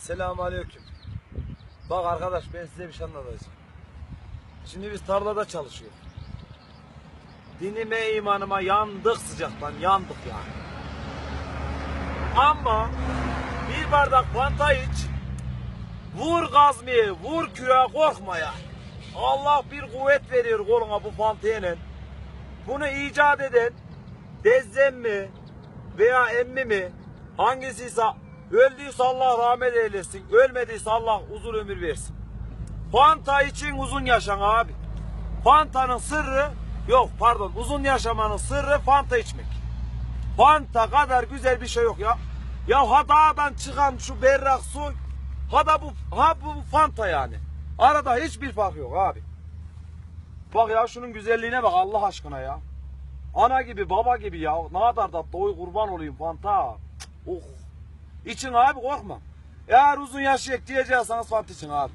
Selamun aleyküm. Bak arkadaş ben size bir şey anlatacağım. Şimdi biz tarlada çalışıyoruz. Dinime imanıma yandık sıcaktan yandık yani. Ama bir bardak fanta iç. Vur gazmeye, vur küreğe korkma ya. Allah bir kuvvet veriyor koluna bu fantayla. Bunu icat eden Dezzem mi veya emmi mi hangisiyse öldüyse Allah rahmet eylesin. Ölmediyse Allah uzun ömür versin. Fanta için uzun yaşan abi. Fanta'nın sırrı yok pardon uzun yaşamanın sırrı Fanta içmek. Fanta kadar güzel bir şey yok ya. Ya ha dağdan çıkan şu berrak su ha da bu ha bu Fanta yani. Arada hiçbir fark yok abi. Bak ya şunun güzelliğine bak Allah aşkına ya. Ana gibi baba gibi ya. Ne kadar tatlı oy kurban olayım Fanta. Oh. İçin abi korkma. Eğer uzun yaşayak diyecekseniz Fanta için abi.